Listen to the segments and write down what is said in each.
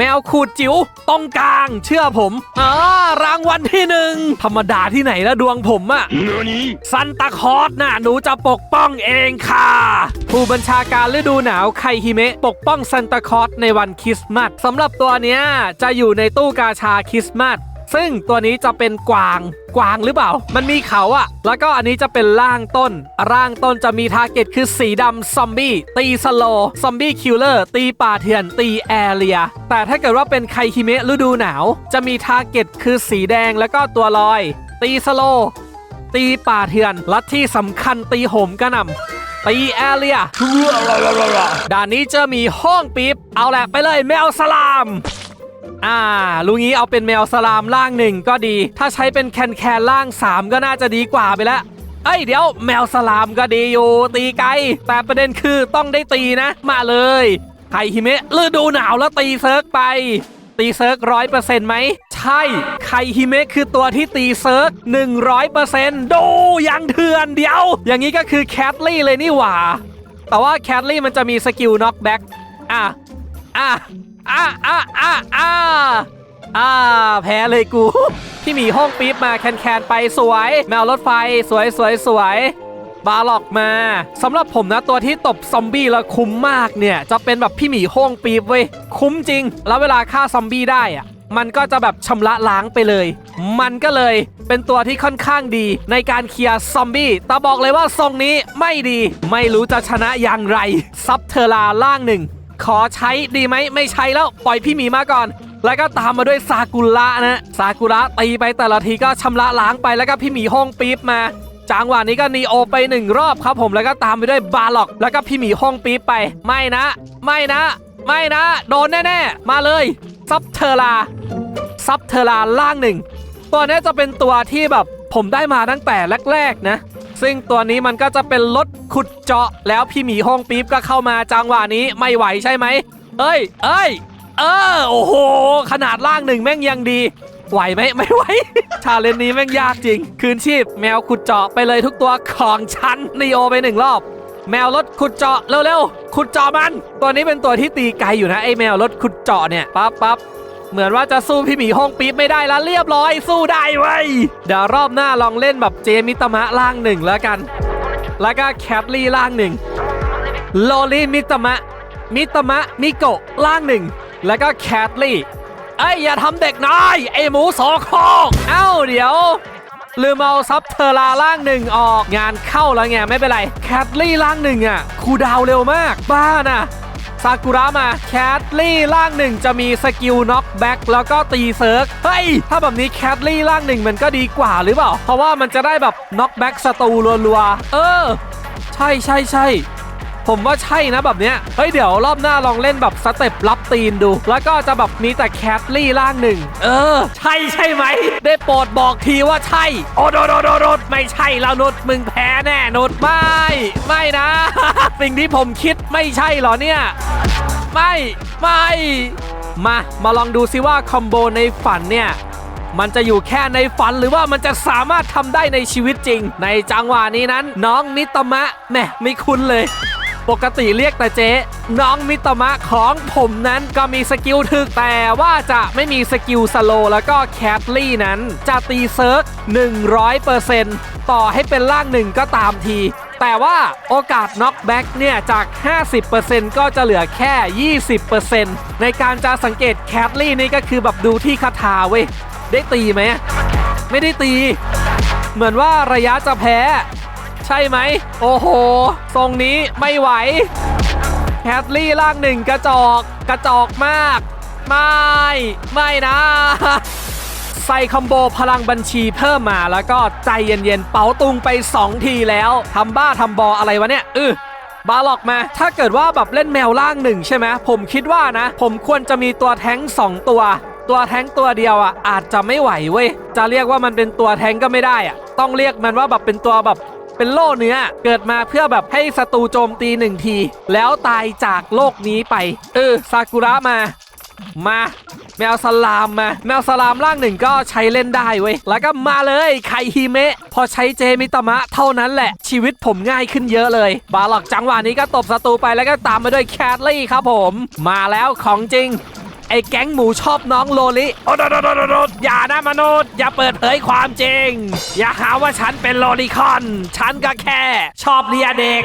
แมวขูดจิ๋วตรงกลาง เชื่อผมอ่ารางวัลที่หนึ่งธรรมดาที่ไหนละดวงผมอะ何ซันตาคลอสน่ะหนูจะปกป้องเองค่ะ ผู้บัญชาการฤดูหนาวไคฮิเมะปกป้องซันตาคลอสในวันคริสต์มาสสำหรับตัวเนี้ยจะอยู่ในตู้กาชาคริสต์มาส ซึ่งตัวนี้จะเป็นกวางกวางหรือเปล่า มันมีเขาอะแล้วก็อันนี้จะเป็นร่างต้น ร่างต้นจะมีทาร์เก็ตคือสีดำซอมบี้ตีสโลซอมบี้คิลเลอร์ตีป่าเถื่อนตีแอเรีย แต่ถ้าเกิดว่าเป็นไคฮิเมะฤดูหนาว จะมีทาร์เก็ตคือสีแดงแล้วก็ตัวลอย ตีสโลตีป่าเถื่อนและที่สำคัญตีโหมกระหน่ำตีแอเรียด่านนี้จะมีห้องปี๊บเอาแหละไปเลยแมวสลาม อ่าลุงนี้เอาเป็นแมวสลามล่างหนึ่งก็ดี ถ้าใช้เป็นแคนแคนล่าง 3 ก็น่าจะดีกว่าไปแล้วเอ้ยเดี๋ยวแมวสลามก็ดีอยู่ตีไกล แต่ประเด็นคือต้องได้ตีนะ มาเลยไคฮิเมะฤดูหนาวแล้วตีเซิร์กไป ตีเซิร์กร้อยเปอร์เซ็นต์ไหมใช่ไคฮิเมะคือตัวที่ตีเซิร์กหนึ่งร้อยเปอร์เซ็นต์ดูยังเถื่อนเดียว อย่างนี้ก็คือแคทลี่เลยนี่หว่า แต่ว่าแคทลี่มันจะมีสกิลน็อกแบ็กอะอะ อะอะอะอะอะแพ้เลยกู พี่หมีห้องปี๊บมาแคนแคนๆไปสวย แมวรถไฟสวยสวยสวยบาล็อกมาสำหรับผมนะตัวที่ตบซอมบี้แล้วคุ้มมากเนี่ย จะเป็นแบบพี่หมีห้องปี๊บเว้ยคุ้มจริง แล้วเวลาฆ่าซอมบี้ได้อะมันก็จะแบบชำระล้างไปเลย มันก็เลยเป็นตัวที่ค่อนข้างดีในการเคลียร์ซอมบี้แต่บอกเลยว่าทรงนี้ไม่ดี ไม่รู้จะชนะอย่างไร ซับเทอราล่างหนึ่ง ขอใช้ดีไหมไม่ใช้แล้วปล่อยพี่หมีมาก่อน แล้วก็ตามมาด้วยซากุระนะซากุระตีไปแต่ละทีก็ชำระล้างไปแล้วก็พี่หมีห้องปี๊บมาจังหวะนี้ก็นีโอไปหนึ่งรอบครับผมแล้วก็ตามไปด้วยบาล็อก แล้วก็พี่หมีห้องปี๊บไป ไม่นะ ไม่นะ ไม่นะ โดนแน่ๆ มาเลยซับเทอราซับเทอราล่างหนึ่งตัวนี้จะเป็นตัวที่แบบผมได้มาตั้งแต่แรกๆนะ ซึ่งตัวนี้มันก็จะเป็นรถขุดเจาะ แล้วพี่หมีห้องปี๊บก็เข้ามาจังหวะนี้ไม่ไหวใช่ไหม เอ้ย เอ้ย เออ โอ้โห ขนาดล่างหนึ่งแม่งยังดี ไหวไหมไม่ไหว ชาเลนจ์นี้แม่งยากจริง คืนชีพ แมวขุดเจาะไปเลยทุกตัวของฉันนีโอไปหนึ่งรอบแมวรถขุดเจาะเร็วๆขุดเจาะมัน ตัวนี้เป็นตัวที่ตีไกลอยู่นะไอแมวรถขุดเจาะเนี่ยปั๊บปั๊บ เหมือนว่าจะสู้พี่หมีห้องปี๊บไม่ได้แล้วเรียบร้อยสู้ได้เว้ยเดี๋ยวรอบหน้าลองเล่นแบบเจมิตมะล่างหนึ่งแล้วกัน แล้วก็แคทลี่ล่างหนึ่งโลลี่มิตมะ มิตมะมิโกะล่างหนึ่งแล้วก็แคทลี่ไอ้อย่าทำเด็กน้อยไอ้หมูสองคอกเอ้าเดี๋ยวลืมเอาซับเทอราล่างหนึ่งออกงานเข้าแล้วไงไม่เป็นไร แคทลี่ล่างหนึ่งอะคูดาวเร็วมาก บ้าน่ะ ซากุระมา แคทลี่ล่างหนึ่งจะมีสกิลน็อกแบ็กแล้วก็ตีเซิร์กเฮ้ย ถ้าแบบนี้แคทลี่ล่างหนึ่งมันก็ดีกว่าหรือเปล่า เพราะว่ามันจะได้แบบน็อกแบ็กสตูรัวๆ เออ ใช่ใช่ใช่ ผมว่าใช่นะแบบเนี้ยเฮ้ยเดี๋ยวรอบหน้าลองเล่นแบบสเต็ปรับตีนดู แล้วก็จะแบบมีแต่แคทลี่ล่างหนึ่งเออ ใช่ใช่ไหม ได้โปรดบอกทีว่าใช่ โอ้โดโดโดโดดไม่ใช่แล้วนุดมึงแพ้แน่นุดไม่ ไม่นะ สิ่งที่ผมคิดไม่ใช่เหรอเนี่ย ไม่ ไม่ มา มาลองดูซิว่าคอมโบในฝันเนี่ยมันจะอยู่แค่ในฝันหรือว่ามันจะสามารถทำได้ในชีวิตจริง ในจังหวะนี้นั้น น้องมิตามะแหมไม่คุ้นเลย ปกติเรียกแต่เจ๊ น้องมิตมะของผมนั้นก็มีสกิลถึกแต่ว่าจะไม่มีสกิลสโลแล้วก็แคทลี่นั้น จะตีเซิร์ก100%ต่อให้เป็นล่างหนึ่งก็ตามที แต่ว่าโอกาสน็อกแบ็กเนี่ย จาก 50%ก็จะเหลือแค่ 20%ในการจะสังเกตแคทลี่นี่ก็คือแบบดูที่คาถาเว้ย ได้ตีไหม ไม่ได้ตี เหมือนว่าระยะจะแพ้ ใช่ไหม โอ้โห ทรงนี้ไม่ไหวแคทลี่ล่างหนึ่งกระจอกกระจอกมาก ไม่ ไม่นะใส่คอมโบพลังบัญชีเพิ่มมาแล้วก็ใจเย็นๆ เป๋าตุงไป 2 ทีแล้วทำบ้าทำบออะไรวะเนี่ยอือบาล็อกมา ถ้าเกิดว่าแบบเล่นแมวล่างหนึ่งใช่ไหมผมคิดว่านะ ผมควรจะมีตัวแท้ง 2 ตัว ตัวแท้งตัวเดียวอะอาจจะไม่ไหวเว้ย จะเรียกว่ามันเป็นตัวแท้งก็ไม่ได้อะ ต้องเรียกมันว่าแบบเป็นตัวแบบ เป็นโล่เนื้อ เกิดมาเพื่อแบบให้ศัตรูโจมตีหนึ่งที แล้วตายจากโลกนี้ไป เออซากุระมา มาแมวสลามมาแมวสลามร่างหนึ่งก็ใช้เล่นได้เว้ย แล้วก็มาเลยไคฮิเมะ พอใช้เจมิตามะเท่านั้นแหละ ชีวิตผมง่ายขึ้นเยอะเลย บาหลอกจังหวะนี้ก็ตบศัตรูไปแล้วก็ตามมาด้วยแคทลี่ครับผม มาแล้วของจริง ไอ้แก๊งหมูชอบน้องโลลิโอ้โดโดโดโดอย่านะมนุษย์ อย่าเปิดเผยความจริง อย่าหาว่าฉันเป็นโลลิคอน ฉันก็แค่ชอบเลียเด็ก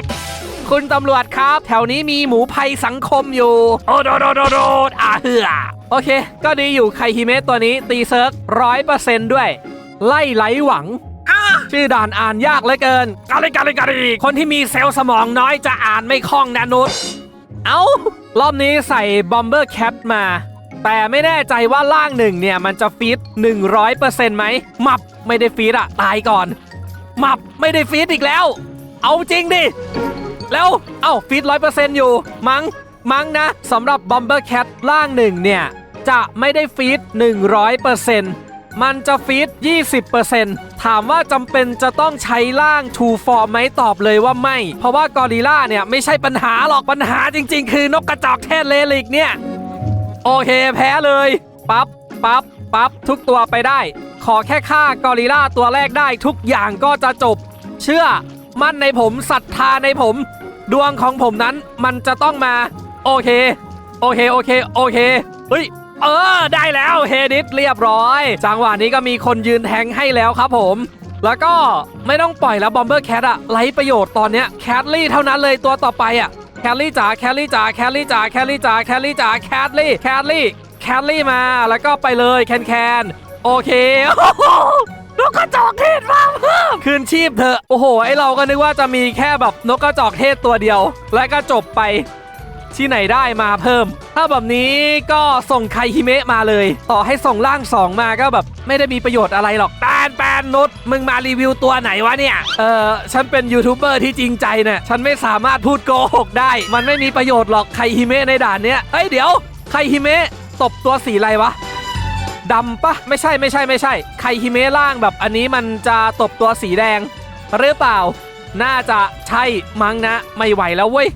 คุณตำรวจครับ แถวนี้มีหมูภัยสังคมอยู่ โอ้โดโดโดโดอาเหือโอเค ก็ดีอยู่ไคฮิเมะตัวนี้ตีเซิร์กร้อยเปอร์เซนต์ด้วย ไล่ไหลหวังชื่อด่านอ่านยากเหลือเกินกาลิกาลิกาลิคนที่มีเซลล์สมองน้อยจะอ่านไม่คล่องนะนุษเอ้ารอบนี้ใส่บอมเบอร์แคปมา แต่ไม่แน่ใจว่าล่างหนึ่งเนี่ยมันจะฟีด100%ไหมมับไม่ได้ฟีดอะตายก่อน มับไม่ได้ฟีดอีกแล้ว เอาจริงดิ แล้วเอ้าฟีดร้อยเปอร์เซ็นต์อยู่ มัง้งมั้งนะสำหรับบอมเบอร์แคทล่างหนึ่งเนี่ย จะไม่ได้ฟีด100%เปอร์เซ็นต์มันจะฟีด20%ถามว่าจำเป็นจะต้องใช้ล่าง True Form ไหมตอบเลยว่าไม่ เพราะว่ากอริล่าเนี่ย ไม่ใช่ปัญหาหรอกปัญหาจริง ๆ คือนกกระจอกเทศเลลิกเนี่ย โอเคแพ้เลยปั๊บปั๊บปั๊บทุกตัวไปได้ ขอแค่ฆ่ากอริลล่าตัวแรกได้ทุกอย่างก็จะจบ เชื่อมั่นในผมศรัทธาในผม ดวงของผมนั้นมันจะต้องมา โอเค โอเคโอเคโอเคเฮ้ยเออ ได้แล้วเฮดิสเรียบร้อย จังหวะนี้ก็มีคนยืนแทงให้แล้วครับผม แล้วก็ไม่ต้องปล่อยแล้วบอมเบอร์แคทอะไร้ประโยชน์ตอนเนี้ยแคทลี่เท่านั้นเลยตัวต่อไปอะ แคลลี่จ๋าแคลลี่จ๋าแคลลี่จ๋าแคลลี่จ๋าแคลลี่จ๋าแคลลี่แคลลี่แคลลี่มาแล้วก็ไปเลยแคนแคนโอเคโนกกระจอกเทศมาเพิ่มคืนชีพเถอะโอ้โหไอเราก็นึกว่าจะมีแค่แบบนกกระจอกเทศตัวเดียว และก็จบไป ที่ไหนได้มาเพิ่ม ถ้าแบบนี้ก็ส่งไคฮิเมะมาเลย ต่อให้ส่งร่างสองมาก็แบบไม่ได้มีประโยชน์อะไรหรอกแปนแปนนุชมึงมารีวิวตัวไหนวะเนี่ย เออฉันเป็นยูทูบเบอร์ที่จริงใจเนี่ยฉันไม่สามารถพูดโกหกได้ มันไม่มีประโยชน์หรอกไคฮิเมะในด่านเนี้ยเฮ้ยเดี๋ยวไคฮิเมะตบตัวสีอะไรวะดำปะไม่ใช่ไม่ใช่ไม่ใช่ ไคฮิเมะล่างแบบอันนี้มันจะตบตัวสีแดง หรือเปล่า น่าจะใช่มั้งนะ ไม่ไหวแล้วเว้ย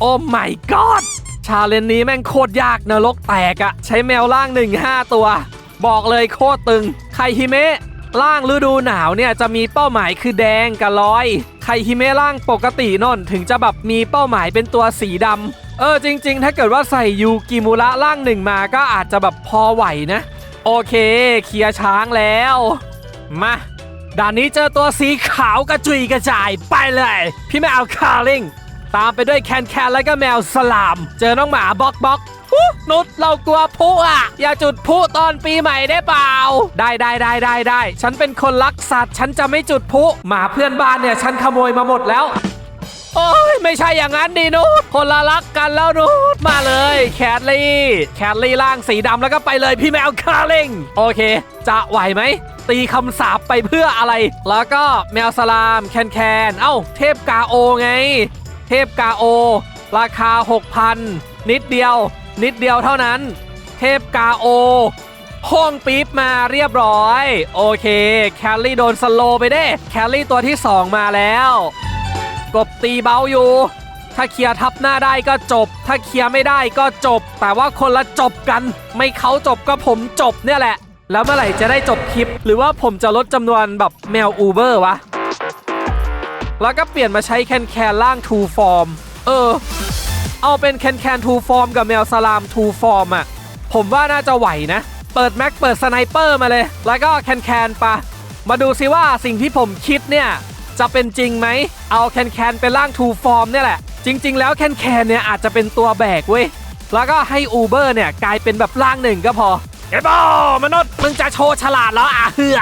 โอ้ my god ชาเลนจ์นี้แม่งโคตรยากนรกแตกอะใช้แมวล่าง1 5ตัว บอกเลยโคตรตึง ไคฮิเมะล่างฤดูหนาวเนี่ยจะมีเป้าหมายคือแดงกับร้อย ไคฮิเมะล่างปกตินนถึงจะแบบมีเป้าหมายเป็นตัวสีดำเออจริง ๆ ถ้าเกิดว่าใส่ยูกิมุระล่างหนึ่งมาก็อาจจะแบบพอไหวนะ โอเค เคลียร์ช้างแล้ว มาด่านนี้เจอตัวสีขาวกระจุยกระจายไปเลย พี่แมวคาร์ลิง ตามไปด้วยแคนแคนแล้วก็แมวสลาม เจอน้องหมาบ็อกบ็อกนุชเรากลัวพุอะ อย่าจุดพุตอนปีใหม่ได้เปล่า ได้ได้ได้ได้ได้ฉันเป็นคนรักสัตว์ ฉันจะไม่จุดพุหมาเพื่อนบ้านเนี่ย ฉันขโมยมาหมดแล้ว โอ้ยไม่ใช่อย่างนั้นดินุชคนละรักกันแล้วนุชมาเลยแคทลี่แคทลี่ล่างสีดำแล้วก็ไปเลยพี่แมวคาริงโอเค จะไหวไหมตีคำสาปไปเพื่ออะไร แล้วก็แมวสลามแคนแคน เอ้า เทพกาโอไง เทพกาโอ ราคา 6,000 นิดเดียว นิดเดียวเท่านั้น เทพกาโอห้องปี๊บมาเรียบร้อย โอเค แคลรี่โดนสโลไปเด้ แคลรี่ตัวที่ 2 มาแล้ว กบตีเบาอยู่ ถ้าเคลียร์ทับหน้าได้ก็จบ ถ้าเคลียร์ไม่ได้ก็จบ แต่ว่าคนละจบกัน ไม่เขาจบก็ผมจบเนี่ยแหละ แล้วเมื่อไหร่จะได้จบคลิป หรือว่าผมจะลดจำนวนแบบแมวอูเบอร์วะ แล้วก็เปลี่ยนมาใช้แคนแคนล่าง True Form เออ เอาเป็นแคนแคน True Form กับแมวสลาม True Form อะผมว่าน่าจะไหวนะ เปิดแม็กเปิดสไนเปอร์มาเลย แล้วก็แคนแคนปะมาดูซิว่าสิ่งที่ผมคิดเนี่ย จะเป็นจริงไหม เอาแคนแคนเป็นร่าง True Form เนี่ยแหละ จริง ๆ แล้วแคนแคนเนี่ยอาจจะเป็นตัวแบกเว้ย แล้วก็ให้อูเบอร์เนี่ยกลายเป็นแบบร่างหนึ่งก็พอเอ้บอมนุษย์มึงจะโชว์ฉลาดแล้วอะเฮือ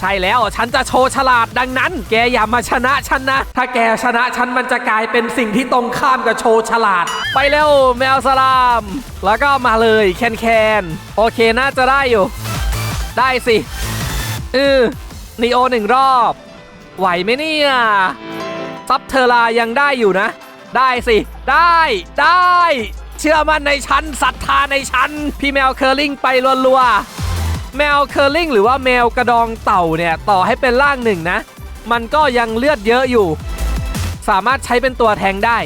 ใช่แล้วฉันจะโชว์ฉลาดดังนั้น แกอย่ามาชนะฉันนะ ถ้าแกชนะฉันมันจะกลายเป็นสิ่งที่ตรงข้ามกับโชว์ฉลาด ไปเร็วแมวสลาม แล้วก็มาเลยแคนแคนโอเคน่าจะได้อยู่ ได้สิเออนีโอหนึ่งรอบ ไหวไหมเนี่ยซับเทอรายังได้อยู่นะ ได้สิ ได้ได้ เชื่อมั่นในฉันศรัทธาในฉันพี่แมวเคอร์ลิงไปรัวๆ แมวเคอร์ลิงหรือว่าแมวกระดองเต่าเนี่ยต่อให้เป็นร่างหนึ่งนะ มันก็ยังเลือดเยอะอยู่ สามารถใช้เป็นตัวแทงได้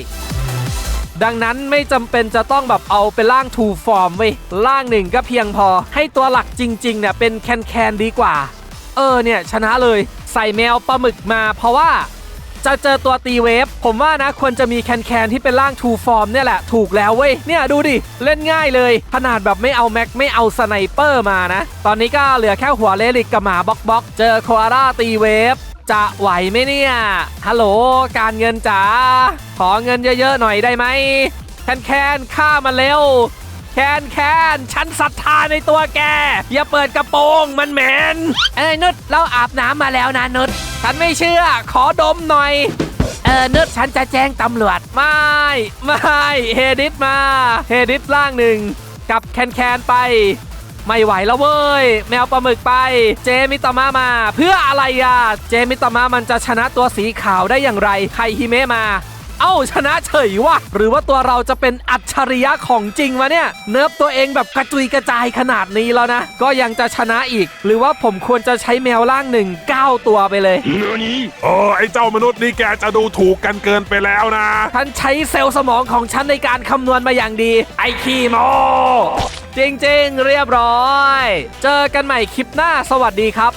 ดังนั้นไม่จำเป็นจะต้องแบบเอาเป็นร่าง True Form เว้ยร่างหนึ่งก็เพียงพอให้ตัวหลักจริงๆเนี่ยเป็นแคนแคนดีกว่า เออเนี่ยชนะเลยใส่แมวปลาหมึกมาเพราะว่า จะเจอตัวตีเวฟผมว่านะควรจะมีแคนแคนที่เป็นร่างทูฟอร์มเนี่ยแหละถูกแล้วเว้ยเนี่ยดูดิ เล่นง่ายเลย ขนาดแบบไม่เอาแม็กไม่เอาสไนเปอร์มานะ ตอนนี้ก็เหลือแค่หัวเลลิกกับหมาบ็อกบ็อกเจอโคอาร่าตีเวฟจะไหวไหมเนี่ยฮัลโหลการเงินจ๋าขอเงินเยอะๆหน่อยได้ไหมแคนแคนฆ่ามันเร็ว แคนแคนฉันศรัทธาในตัวแก อย่าเปิดกระโปรงมันเหม็นเอ้ยนุชเราอาบน้ำมาแล้วนะนุชฉันไม่เชื่อ ขอดมหน่อย เออนุชฉันจะแจ้งตำรวจ ไม่ ไม่เฮดิสมา เฮดิสล่างหนึ่งกับแคนแคนไป ไม่ไหวแล้วเว้ย แมวปลาหมึกไป เจมิตามะมา เพื่ออะไรอะ เจมิตามะมันจะชนะตัวสีขาวได้อย่างไรไคฮิเมะมา เอ้าชนะเฉยวะหรือว่าตัวเราจะเป็นอัจฉริยะของจริงวะเนี่ย เนิร์ฟตัวเองแบบกระจุยกระจายขนาดนี้แล้วนะ ก็ยังจะชนะอีก หรือว่าผมควรจะใช้แมวล่างหนึ่งเก้าตัวไปเลยเออไอ้เจ้ามนุษย์นี่แกจะดูถูกกันเกินไปแล้วนะฉันใช้เซลล์สมองของฉันในการคำนวณมาอย่างดี ไอคีโมจริงๆ เรียบร้อย เจอกันใหม่คลิปหน้าสวัสดีครับ